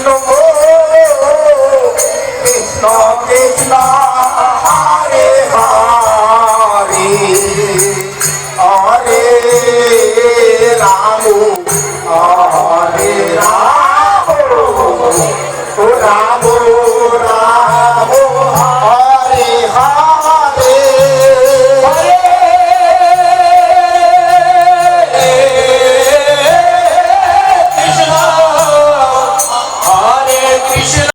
Krishna গো Krishna Krishna Hare Hare Hare Ram Ram